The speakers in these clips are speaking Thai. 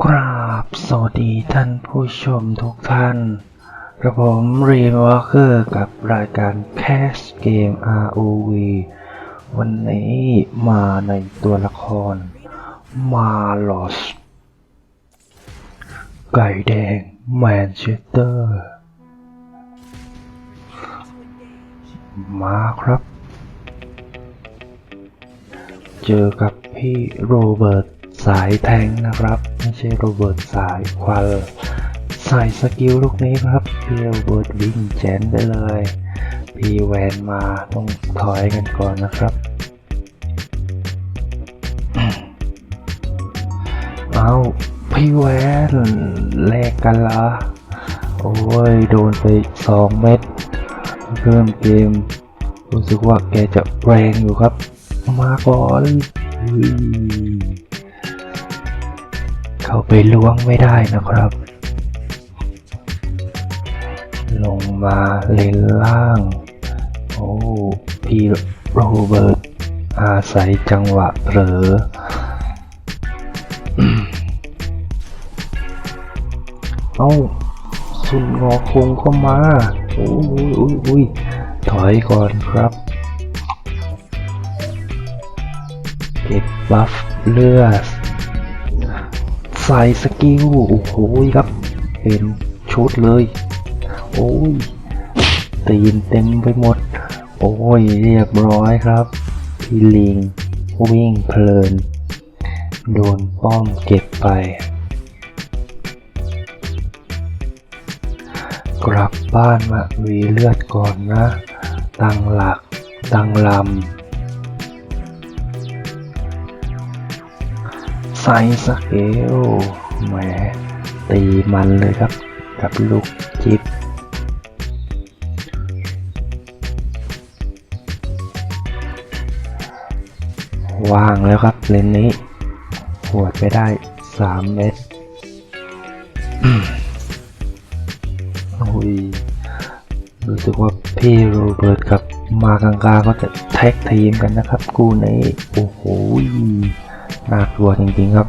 กราบสวัสดีท่านผู้ชมทุกท่านกระผมรีวอร์เกอร์กับรายการแคสเกม ROV วันนี้มาในตัวละคร มาลอส ไก่แดงแมนเชสเตอร์ มาครับ เจอกับพี่โรเบิร์ตสายแทงนะครับ ใช่โรเบิร์ตสายควันใส่สกิลลูกนี้ครับพี่โรเบิร์ตวิ่งแจนไปเลยพี่แวนมาต้องถอยกันก่อนนะครับเอาพี่แวนแลกกันละโอ้ยโดนไปสองเม็ดเริ่มเกม รู้สึกว่าแกจะแรงอยู่ครับ มาก่อน เข้าไปล้วงไม่ได้นะครับ ลงมาเลนล่าง โอ้พี่โรเบิร์ตอาศัยจังหวะเผลอเอ้าสุนงอคงก็มาโอ้ยอุ้ยอุ้ยถอยก่อนครับเก็บบัฟเลือด ใส่สกิล โอ้โหครับ เห็นชุดเลย โอ้ยตีนเต็มไปหมด โอ้ยเรียบร้อยครับพี่ลิงวิ่งเพลิน โดนป้อมเก็บไป กลับบ้านมาวีเลือดก่อนนะ ตั้งหลัก ตั้งลำ ใส่สเกลแหมตีมันเลยครับ กับลูกจิบว่างแล้วครับเลนนี้หวดไปได้ 3 เม็ดโอ้ยรู้สึกว่าพี่โรเบิร์ตกับมากังกาก็จะแท็กทีมกันนะครับกูนี้ โอ้โห น่ากลัวจริงๆครับ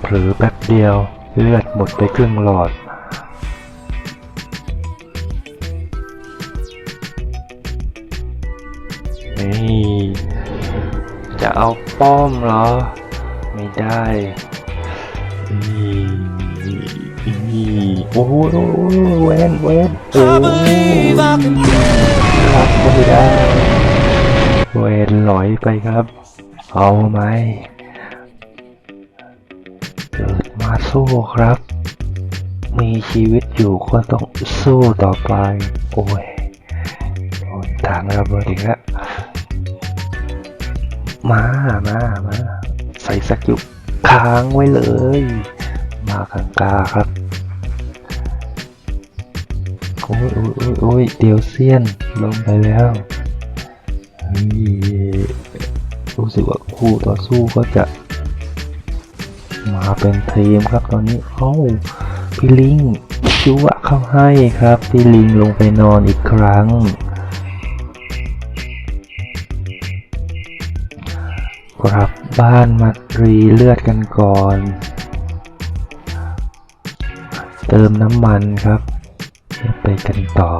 เผลอแป๊บเดียวเลือดหมดไปครึ่งหลอด นี่ จะเอาป้อมเหรอ ไม่ได้นี่นี่โอ้โหเวนเวนโอ้ยรับไม่ได้ เวนลอยไปครับ เอาไหมเกิดมาสู้ครับ มีชีวิตอยู่ก็ต้องสู้ต่อไป โอ้ยโดนทางระเบิดอีกแล้ว มามามาใส่สักิลค้างไว้เลย มากังกาครับโอ้ยโอ้ยโอ้ยโอ้ยเดียวเซียนลงไปแล้ว นี่รู้สึกว่าคู่ต่อสู้ก็จะ มาเป็นทีมครับตอนนี้เอ้าพี่ลิงจุวะเข้าให้ครับพี่ลิงลงไปนอนอีกครั้งกลับบ้านมารีเลือดกันก่อน เติมน้ำมันครับ ไปกันต่อ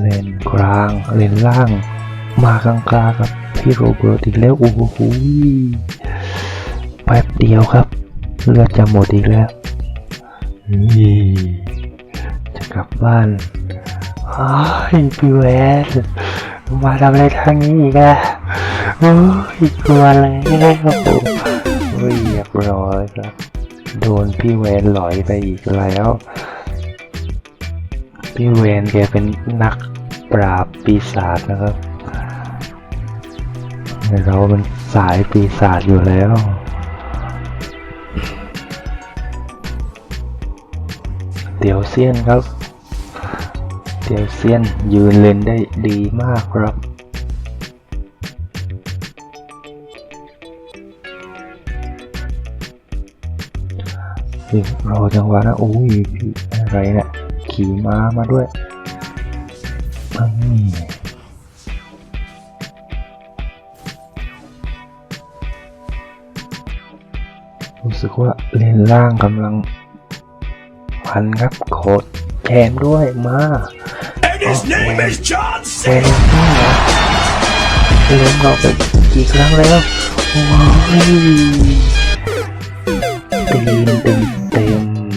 เลนกลาง เลนล่าง มากลางกลางครับพี่โรเบิร์ตอีกแล้วโอ้โหแป๊บเดียวครับ เลือดจะหมดอีกแล้วนี่จะกลับบ้านอ้ายพี่แวนมาทำอะไรทางนี้อีกอะโอ้ยกลัวแล้วเรียบร้อยครับ โดนพี่แวนหลอยไปอีกแล้ว พี่แวนแกเป็นนักปราบปีศาจนะครับเราเป็นสายปีศาจอยู่แล้วเดี๋ยวเซียนครับเตียวเซียนยืนเล่นได้ดีมากครับนี่รอจังหวะนะโอ้ยอะไรเนี่ย ขี่ม้ามาด้วยรู้สึกว่าเลนล่างกำลังพันครับโคดแถมด้วยมาเวนเล้มเราไปกี่ครั้งแล้วว้าวเต็มเต็มเต็ม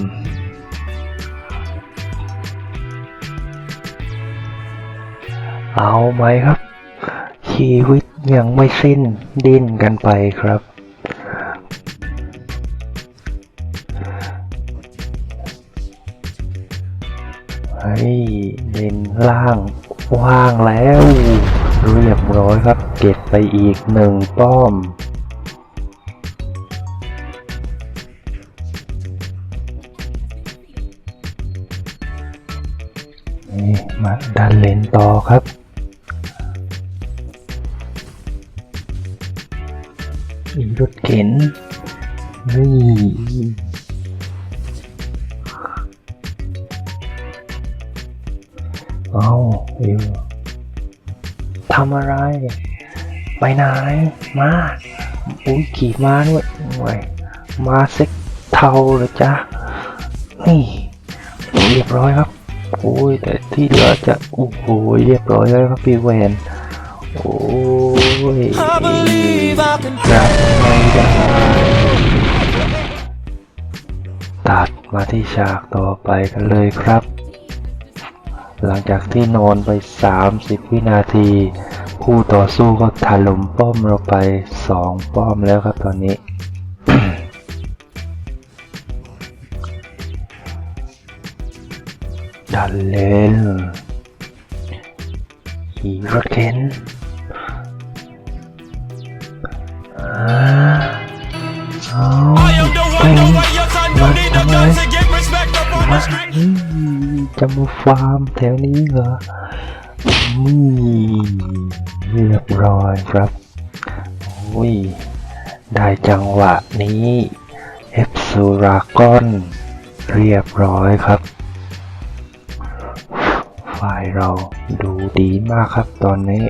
เอาไหมครับ ชีวิตยังไม่สิ้นดิ้นกันไปครับ เฮ้ยเลนล่างว่างแล้ว เรียบร้อยครับ เก็บไปอีกหนึ่งป้อมนี่มาดันเลนต่อครับ เข็นนี่เอาเอวทำอะไร ไปไหน มา อุ้ยขี่ม้าด้วยโอ้ยมาเซ็กเทาเลยจ้ะนี่เรียบร้อยครับ โอ้ย แต่ที่เหลือจะ โอ้โห เรียบร้อยแล้วครับพี่แวน โอ้ย I believe I can รับไม่ได้ตัดมาที่ฉากต่อไปกันเลยครับ หลังจากที่นอนไป 30 วินาทีคู่ต่อสู้ก็ถล่มป้อมเราไป 2 ป้อมแล้วครับตอนนี้ดันเลนขี่รถเข็น จะมาฟาร์มแถวนี้เหรอนี่เรียบร้อยครับโอ้ยได้จังหวะนี้เอฟซูรากอนเรียบร้อยครับ ฝ่ายเราดูดีมากครับตอนนี้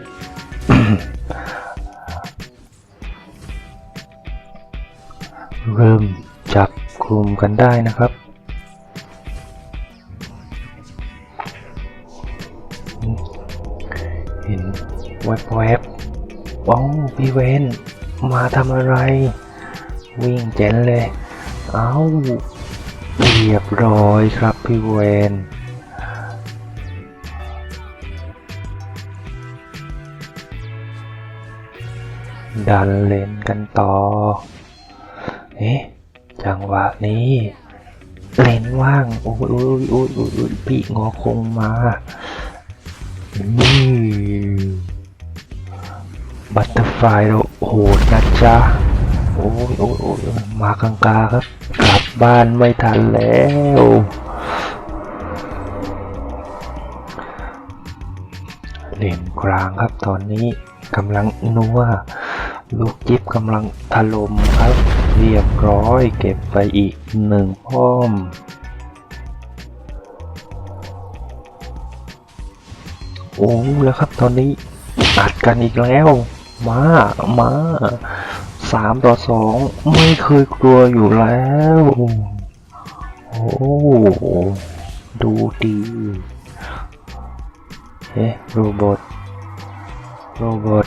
เริ่มจับกลุ่มกันได้นะครับ เห็นแวบๆว้าวพี่เวนมาทำอะไร วิ่งเจ๋นเลย เอ้าเรียบร้อยครับพี่เวนดันเลนกันต่อ เอ๊ะจังหวะนี้เลนว่างโอ้ยโอ้ยโอ้ยโอ้ยโอ้ยปีงอคงมานี่บัตเตอร์ไฟลายเราโหดนะจ๊ะโอ้ยโอ้ยโอ้ยมากังกาครับ กลับบ้านไม่ทันแล้วเลนกลางครับตอนนี้กำลังนัวลูกจิ๊บกำลังถล่มครับ เรียบร้อยเก็บไปอีกหนึ่งป้อม โอ้แล้วครับตอนนี้อัดกันอีกแล้ว มามาสามต่อสองไม่เคยกลัวอยู่แล้ว โอ้ดูดีเอ๊ะโรบอทโรบอท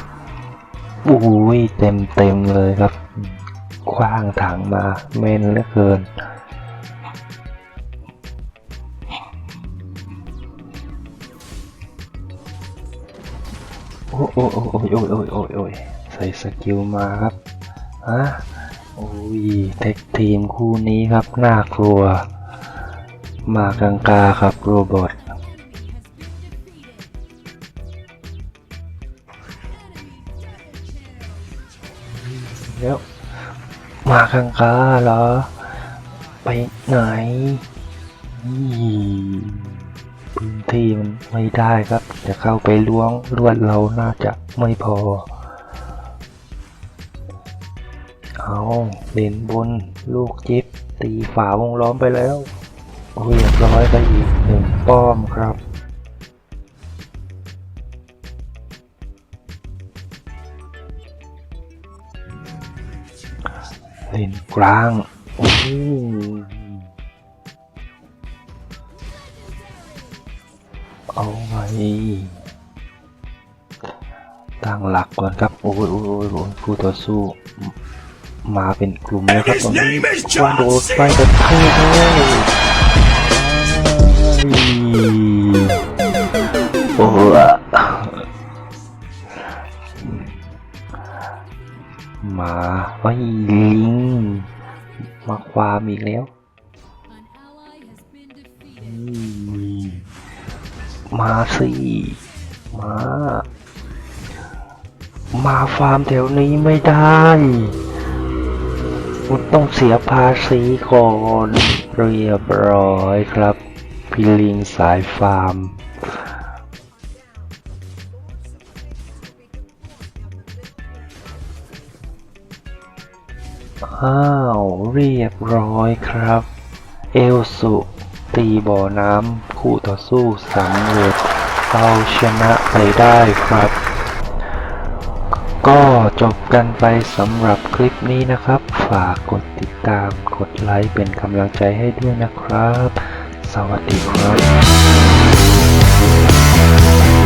โอ้ยเต็มเต็มเลยครับ คว้างถังมาเมนเหลือเกิน โอ้โอ้โอ้โอ้ยโอ้ยโอ้ยโอ้ยโอ้ยใส่สกิลมาครับฮะโอ้ยเทคทีมคู่นี้ครับน่ากลัว มากังกาครับโรบอทแล้ว มากังกาเหรอ ไปไหนนี่พื้นที่มันไม่ได้ครับ จะเข้าไปล้วงลวดเราน่าจะไม่พอ เอาเลนบนลูกจิ๊บตีฝาวงล้อมไปแล้วเรียบร้อยไปอีกหนึ่งป้อมครับ เลนกลางโอ้เอาไงตั้งหลักก่อนครับ โอ้ยโอ้ยโอ้ยโอ้ยผู้ต่อสู้ มาเป็นกลุ่มแล้วครับตอนนี้ควันโดดไฟกันเท่เลยโอ้ย มาไอ้ลิง มาความอีกแล้วมมาสิ มา มาฟาร์มแถวนี้ไม่ได้คุณต้องเสียภาษีก่อน เรียบร้อยครับ พี่ลิงสายฟาร์ม อ้าวเรียบร้อยครับ เอลสุตีบ่อน้ำคู่ต่อสู้สำเร็จเอาชนะไปได้ครับ ก็จบกันไปสำหรับคลิปนี้นะครับ ฝากกดติดตามกดไลค์เป็นกำลังใจให้ด้วยนะครับ สวัสดีครับ